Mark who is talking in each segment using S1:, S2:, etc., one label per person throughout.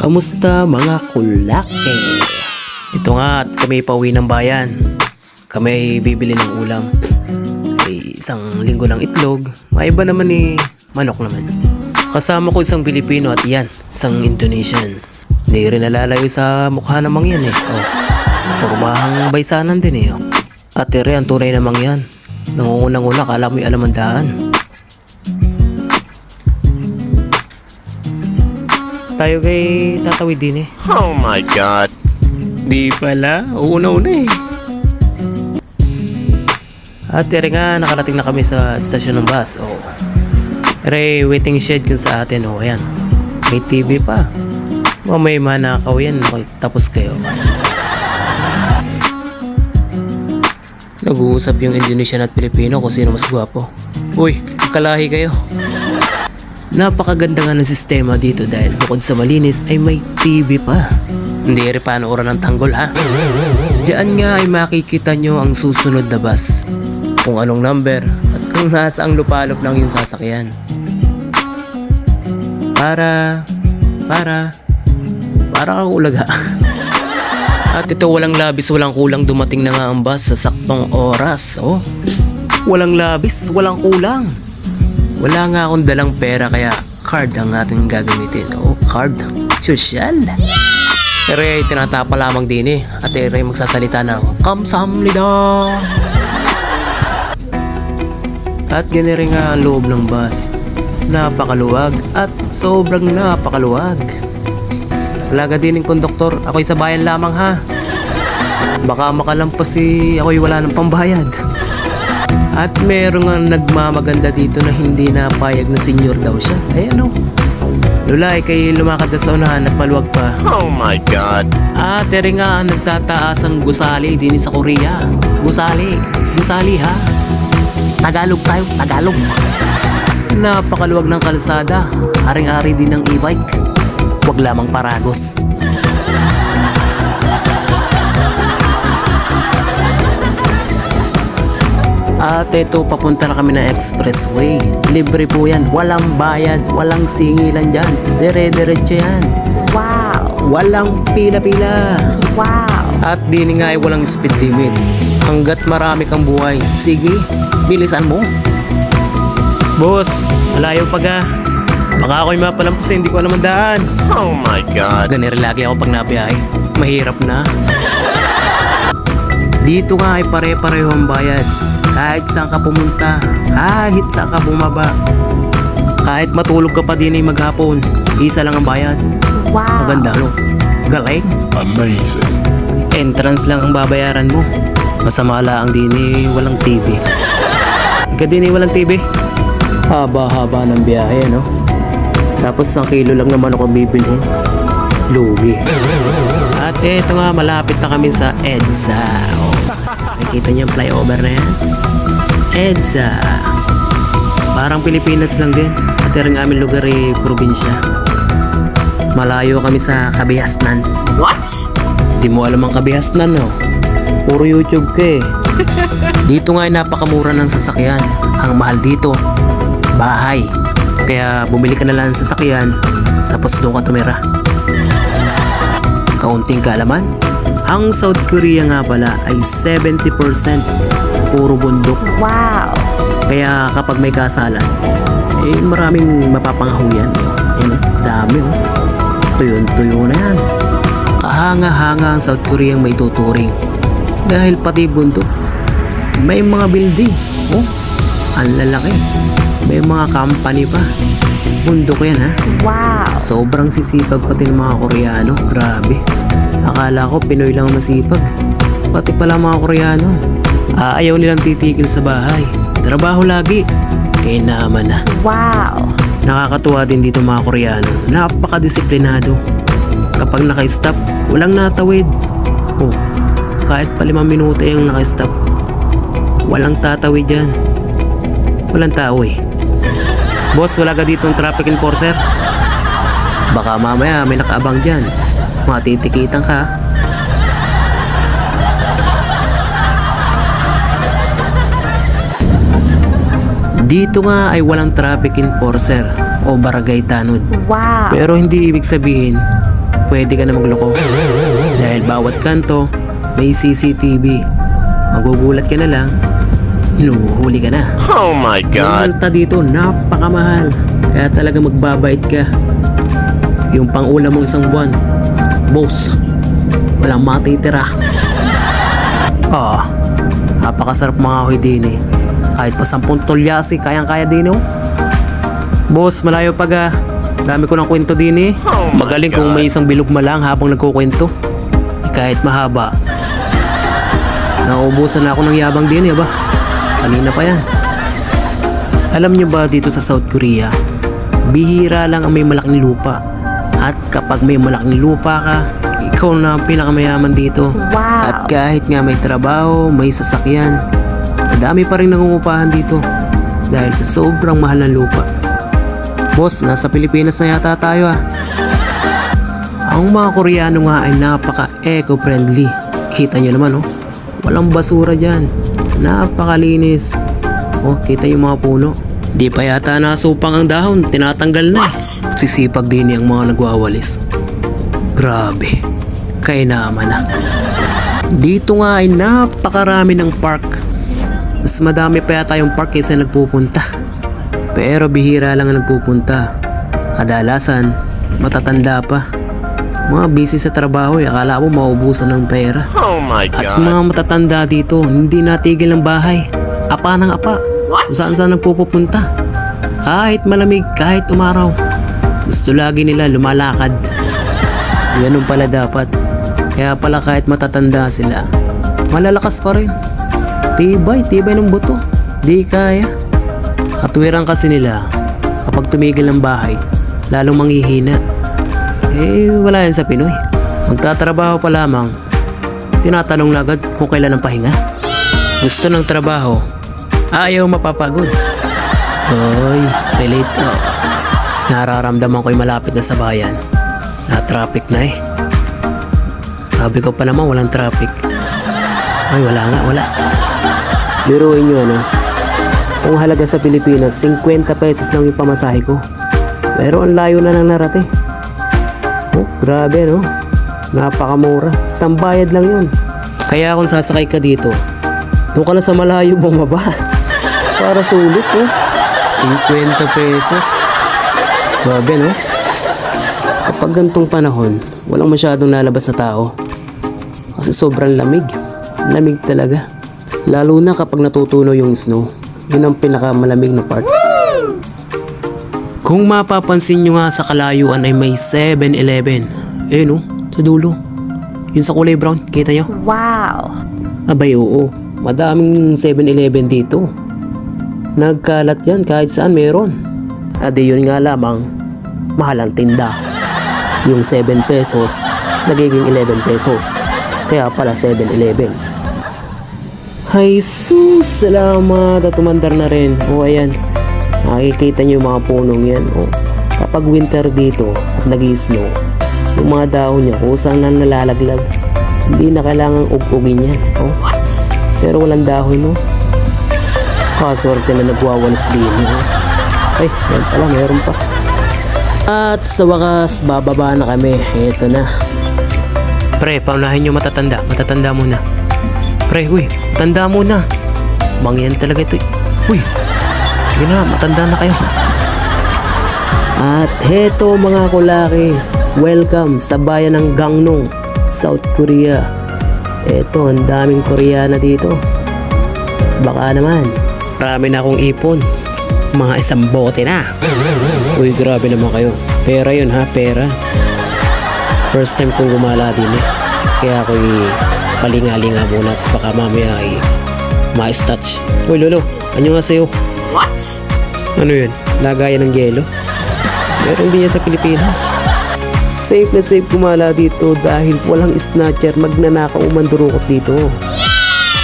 S1: Kamusta mga kulake? Ito nga at kami pauwi ng bayan. Kami bibili ng ulam. Ay isang linggo ng itlog. Maiba naman ni manok naman. Kasama ko isang Pilipino at yan, isang Indonesian. Hindi rin nalalayo sa mukha namang yan eh. Oh. Pormahang baysanan din eh. Oh. At ere, ang tunay namang yan. Nangungunang-una, kala mo'y alam Tayo kay tatawid din eh.
S2: Oh my god.
S1: Di pala. Una-una eh. At ere nga, nakarating na kami sa stasyon ng bus. Oh. Ere, waiting shed kung sa atin. Oh, ayan. May TV pa. Mga may manakaw yan. Okay, tapos kayo. Nag-uusap yung Indonesian at Pilipino kung sino mas gwapo. Uy, kalahi kayo. Napakaganda nga ng sistema dito dahil bukod sa malinis ay may TV pa. Hindi rin panooran ng tanggol ha. Diyan nga ay makikita nyo ang susunod na bus. Kung anong number at kung nasa ang lupalop ng yung sasakyan. Para, para, para kang ulaga. At ito walang labis, walang kulang dumating na nga ang bus sa saktong oras. Oh. Walang labis, walang kulang. Wala nga akong dalang pera kaya card ang ating gagamitin. Oh, card. Social. Pero ay tinatapa lamang din eh. At ere magsasalita ng Kamsamnida. At ganire nga ang loob ng bus. Napakaluwag at sobrang napakaluwag. Wala din ng konduktor. Ako'y sa bayan lamang ha. Baka makalampas si ako'y wala ng pambayad. At meron nga nagmamaganda dito na hindi napayag na senior daw siya. Ay ano? Lulay, kay lumakad na sa unahan at maluwag pa.
S2: Oh my god.
S1: Ah, tere nga nagtataas ang gusali din sa Korea. Gusali. Gusali ha. Tagalog tayo, Tagalog. Napakaluwag ng kalsada. Aring-ari din ng e-bike. Huwag lamang paragos. At ito, papunta na kami ng expressway. Libre po yan. Walang bayad, walang singilan dyan. Dire-diretso yan.
S3: Wow!
S1: Walang pila-pila.
S3: Wow!
S1: At din nga ay walang speed limit. Hanggat marami kang buhay. Sige, bilisan mo. Boss, malayo pa ga. Baka ako'y mapalampas eh, hindi ko alam ang daan.
S2: Oh my god.
S1: Ganire lagi ako pag nabiyahe. Mahirap na. Dito nga ay pare-pareho ang bayad. Kahit saan ka pumunta, kahit saan ka bumaba. Kahit matulog ka pa din ay maghapon, isa lang ang bayad.
S3: Wow!
S1: Maganda no? Galing.
S4: Amazing.
S1: Entrance lang ang babayaran mo. Masama lang din eh, walang TV. Ka din eh, walang TV. Haba-haba ng biyahe, no? Tapos isang kilo lang naman ako bibilhin. Lugi. At eto nga, malapit na kami sa EDSA. Nakikita niyo yung flyover na yan? EDSA. Parang Pilipinas lang din. At yung aming lugar ay probinsya. Malayo kami sa Kabihasnan.
S3: What?
S1: Di mo alam ang kabihasnan, no? Puro YouTube ka eh. dito nga ay napakamura ng sasakyan. Ang mahal dito, bahay. Kaya bumili ka na lang ng sasakyan, tapos doon ka tumira. Kaunting kaalaman, ang South Korea nga pala ay 70% puro bundok.
S3: Wow!
S1: Kaya kapag may kasalan, eh maraming mapapangahuyan. Yan, oh, dami oh. Tuyon-tuyo na yan. Kahanga-hanga ang South Korea ang may tuturing. Dahil pati bundok, may mga building. Oh, ang lalaki. May mga company pa. Bundok yan ha.
S3: Wow!
S1: Sobrang sisipag pati ng mga Koreano. Grabe. Akala ko Pinoy lang ang masipag. Pati pala mga Koreano. Ah, ayaw nilang titigil sa bahay. Trabaho lagi. Kaya naman na.
S3: Wow!
S1: Nakakatuwa din dito mga Koreano. Napakadisiplinado. Kapag naka-stop, walang natawid. Oh, kahit pa limang minuto yung naka-stop, walang tatawid yan. Walang tao eh. Boss, wala ka ditong traffic enforcer? Baka mamaya may nakaabang dyan. Matitikitan ka. Dito nga ay walang traffic enforcer o barangay tanod.
S3: Wow!
S1: Pero hindi ibig sabihin pwede ka na magloko. Dahil bawat kanto, may CCTV. Magugulat ka na lang, hinuhuli ka na.
S2: Oh my
S1: Ang
S2: god.
S1: multa dito, napakamahal. Kaya talaga magbabait ka. Yung pang-ulam mo isang buwan, boss, walang matitira. Ah, napakasarap mga ahoy din eh. Kahit pa sampung tulyasi, kayang-kaya din oh. Boss, malayo pag ah. Dami ko ng kwento din eh.
S2: Oh
S1: Magaling kung may isang bilog ma lang habang nagkukwento. Kahit mahaba. Nauubusan na ako ng yabang din eh ba? Kanina pa yan. Alam nyo ba dito sa South Korea, bihira lang ang may malaking lupa. At kapag may malaking lupa ka, ikaw na ang pinakamayaman dito.
S3: Wow.
S1: At kahit nga may trabaho, may sasakyan, madami pa rin nangungupahan dito dahil sa sobrang mahal ng lupa. Boss, nasa Pilipinas na yata tayo ah. Ang mga Koreano nga ay napaka eco-friendly. Kita nyo naman oh, walang basura dyan. Napakalinis. Oh, kita yung mga puno. Di pa yata nasupang ang dahon, tinatanggal na. eh. Sisipag din yung mga nagwawalis. Grabe, kaya naman na. Dito nga ay napakarami ng park. Mas madami pa yata yung park kaysa nagpupunta. Pero bihira lang ang nagpupunta. Kadalasan, matatanda pa. Mga busy sa trabaho eh, akala mo maubusan ng pera.
S2: Oh my
S1: At
S2: god.
S1: mga matatanda dito, hindi natigil ng bahay. Apa ng apa. Kung saan saan nagpupunta. Kahit malamig, kahit umaraw. Gusto lagi nila lumalakad. Ganun pala dapat. Kaya pala kahit matatanda sila, malalakas pa rin. Tibay, tibay ng buto. Di kaya. Katwiran kasi nila, kapag tumigil ng bahay, lalong manghihina. Eh, wala yan sa Pinoy. Magtatrabaho pa lamang, tinatanong na agad kung kailan ang pahinga. Gusto ng trabaho, ayaw mapapagod. Hoy, relate oh. Nararamdaman ko'y malapit na sa bayan. Na traffic na eh. Sabi ko pa naman walang traffic. Ay, wala nga, wala. Biruin nyo ano, kung halaga sa Pilipinas, 50 pesos lang yung pamasahe ko. Pero ang layo na ng narate. Oh, grabe no. Napakamura. Isang bayad lang yun. Kaya kung sasakay ka dito, doon ka na sa malayo bumaba. Para sulit oh. 50 pesos. Grabe no. Kapag gantong panahon, walang masyadong lalabas na tao. Kasi sobrang lamig. Lamig talaga. Lalo na kapag natutuno yung snow. Yun ang pinakamalamig na part. Kung mapapansin nyo nga sa kalayuan ay may 7-Eleven. Eh no, sa dulo. Yun sa kulay brown, kita nyo?
S3: Wow.
S1: Abay oo, madaming 7-Eleven dito. Nagkalat yan kahit saan meron. Adi yun nga lamang, mahal ang tinda. Yung 7 pesos, nagiging 11 pesos. Kaya pala 7-Eleven. Ay sus, salamat at tumandar na rin. O ayan, nakikita niyo yung mga punong yan. O, kapag winter dito at nag snow yung mga dahon niya kusang na nalalaglag. Hindi na kailangang ug-ugin yan. O, pero walang dahon, no? Kaswerte na nagwawalas din? Ay, yan pala, meron pa. At sa wakas, bababa na kami. Ito na. Pre, paunahin nyo matatanda. Matatanda muna. Pre, uy, matanda muna. Mangyan talaga ito. Uy, sige na, matanda na kayo. At heto mga kulaki, welcome sa bayan ng Gangnong, South Korea. Eto, ang daming Koreana dito. Baka naman, marami na akong ipon. Mga isang bote na. Uy, grabe naman kayo. Pera yun ha, pera. First time kong gumala din eh. Kaya ako'y palingalinga muna at baka mamaya ay ma-touch. Uy, lolo, ano nga sa'yo?
S3: What?
S1: Ano yun? Lagayan ng yelo? Meron din yan sa Pilipinas. Safe na safe kumala dito dahil walang snatcher magnanakaw o mandurukot dito.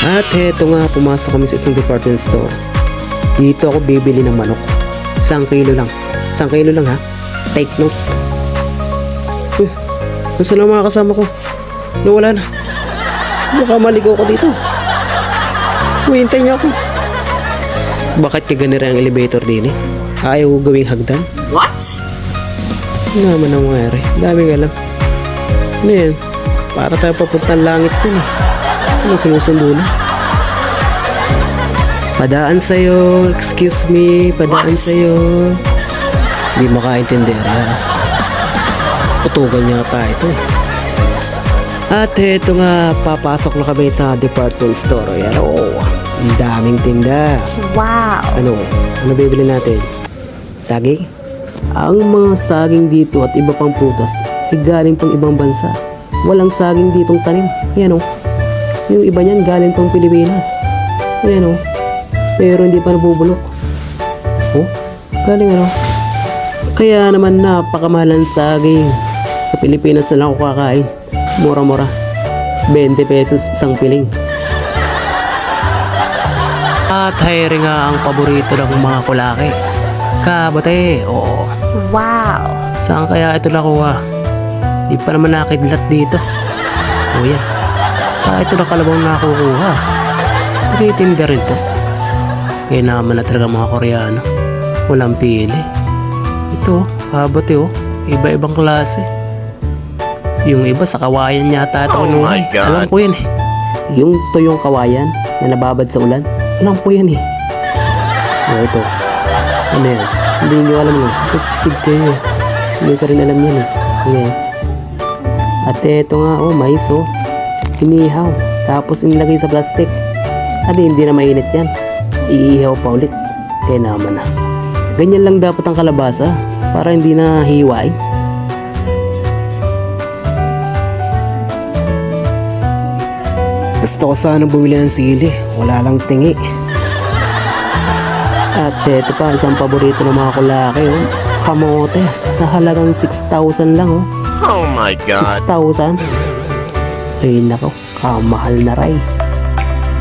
S1: At heto nga, pumasok kami sa isang department store. Dito ako bibili ng manok. Isang kilo lang. Isang kilo lang ha. Take note. Eh, nasa lang mga kasama ko? Nawala na. Baka maligaw ko dito. Huwintay niya ako. Bakit ka ganira ang elevator din eh? Ayaw ko gawing hagdan?
S3: What?
S1: Ano naman ang mangyari? Dami ka lang. Ano yan? Para tayo papuntang langit yun eh. Ano sinusundo na? Padaan sa'yo, excuse me, padaan sa'yo. Hindi makaintindera. Putugan niya pa ito. At eto nga, papasok na kami sa department store. Yan o, ang daming tinda.
S3: Wow.
S1: Ano? Ano bibili natin? Saging? Ang mga saging dito at iba pang prutas ay galing pang ibang bansa. Walang saging ditong tanim. Ayan o. Yung iba niyan galing pang Pilipinas. Ayan o. Pero hindi pa nabubulok. Oh, galing ano? Kaya naman napakamahal ang saging. Sa Pilipinas na lang ako kakain. Mura-mura. 20 pesos isang piling. At hiring nga ang paborito ng mga kulaki. Kabate, oo.
S3: Wow.
S1: Saan kaya ito nakuha? Di pa naman nakidlat dito. O yan. Ah, ito na kalabang nakukuha. Tinitinda rin to. Kaya naman na talaga mga Koreano. Walang pili. Ito, kabate oh. Iba-ibang klase. Yung iba sa kawayan yata ito
S2: Oh
S1: kinuha
S2: my
S1: eh.
S2: God.
S1: Alam ko yan eh. Yung tuyong kawayan na nababad sa ulan. Alam ko yan eh. O ito. Ano yan? Hindi nyo alam yun. Rich kid kayo. Hindi ko rin alam yan eh. Ngayon. At eto nga, oh, mais oh. Inihaw. Tapos inilagay sa plastic. At hindi na mainit yan. Iihaw pa ulit. Kaya naman na. Ganyan lang dapat ang kalabasa. Para hindi na hiwain. Gusto ko sana bumili ng sili. Wala lang tingi. At eto pa, isang paborito ng mga kulaki, oh. Kamote. Sa halagang 6,000 lang, oh.
S2: Oh my god.
S1: 6,000. Ay, nako. Kamahal na ray.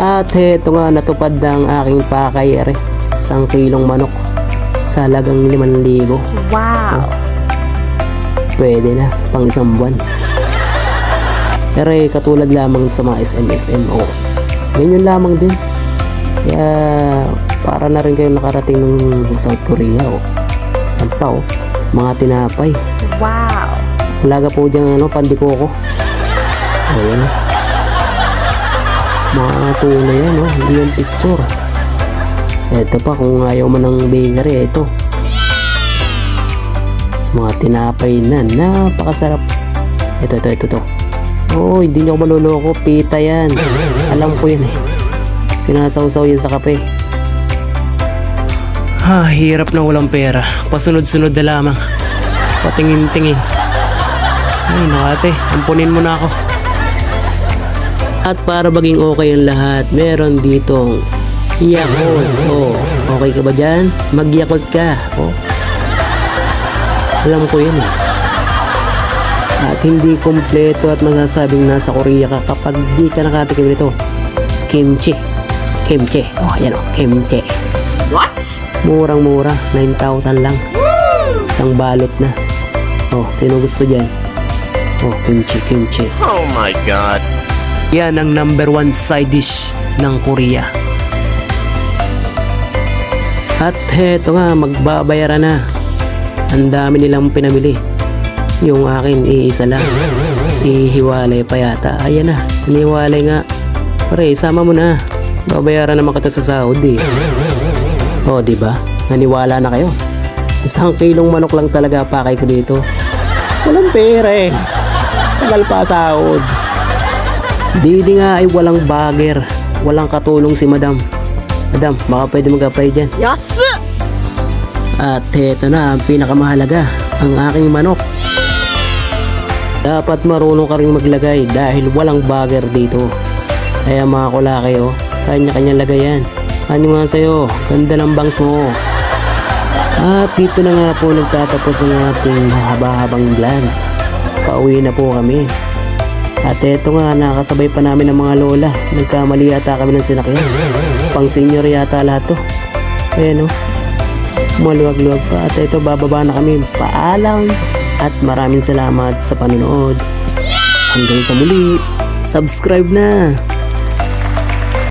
S1: At eto nga, natupad na ang aking pakayere. Isang kilong manok. Sa halagang 5,000.
S3: Wow.
S1: Pwede na, pang isang buwan. Pero katulad lamang sa mga SMSM, oh. Ganyan lamang din. Kaya, para na rin kayo nakarating ng South Korea, oh. Ano pa, oh. Mga tinapay.
S3: Wow.
S1: Wala ka po dyan, ano, pandikoko. O, yan. oh. Mga tunay yan, oh. Hindi yan picture. Ito pa, kung ayaw mo ng bakery, ito. Mga tinapay na, napakasarap. Ito, ito, ito, ito. Oh, hindi niyo ako maluloko. Pita yan. Alam ko yan eh. Sinasawsaw yan sa kape. Ha, hirap na walang pera. Pasunod-sunod na lamang. Patingin-tingin. Ay, nakate. Ampunin mo na ako. At para maging okay ang lahat, meron ditong Yakult. Oh, okay ka ba dyan? Mag-Yakult ka. Oh. Alam ko yan eh. At hindi kompleto at masasabing nasa Korea ka kapag di ka nakatikim nito. Kimchi. Kimchi. Oh, yan oh. Kimchi.
S3: What?
S1: Murang-mura. 9,000 lang. Isang balot na. Oh, sino gusto dyan? Oh, kimchi, kimchi.
S2: Oh my god.
S1: Yan ang number one side dish ng Korea. At heto nga, magbabayaran na. Ang dami nilang pinamili. Yung akin, iisa lang. Ihiwalay pa yata. Ayan na, iniwalay nga. Pare, sama mo na. Babayaran naman kita sa sahod eh. O, di ba? Naniwala na kayo. Isang kilong manok lang talaga pakay ko dito. Walang pera eh. Tagal pa sahod. Didi nga ay walang bagger. Walang katulong si madam. Madam, baka pwede mag-apply dyan.
S3: Yes.
S1: At eto na ang pinakamahalaga, ang aking manok. Dapat marunong ka rin maglagay dahil walang bagger dito. Kaya mga kulaki oh, kanya-kanya lagayan. Ano nga sa'yo, ganda ng bangs mo. At dito na nga po nagtatapos ang ating haba-habang vlog. Pauwi na po kami. At eto nga, nakasabay pa namin ng mga lola. Nagkamali yata kami ng sinakyan. Pang senior yata lahat to. Ayan o. Maluwag-luwag pa. At eto, bababa na kami. Paalam. At maraming salamat sa panonood. Hanggang sa muli. Subscribe na.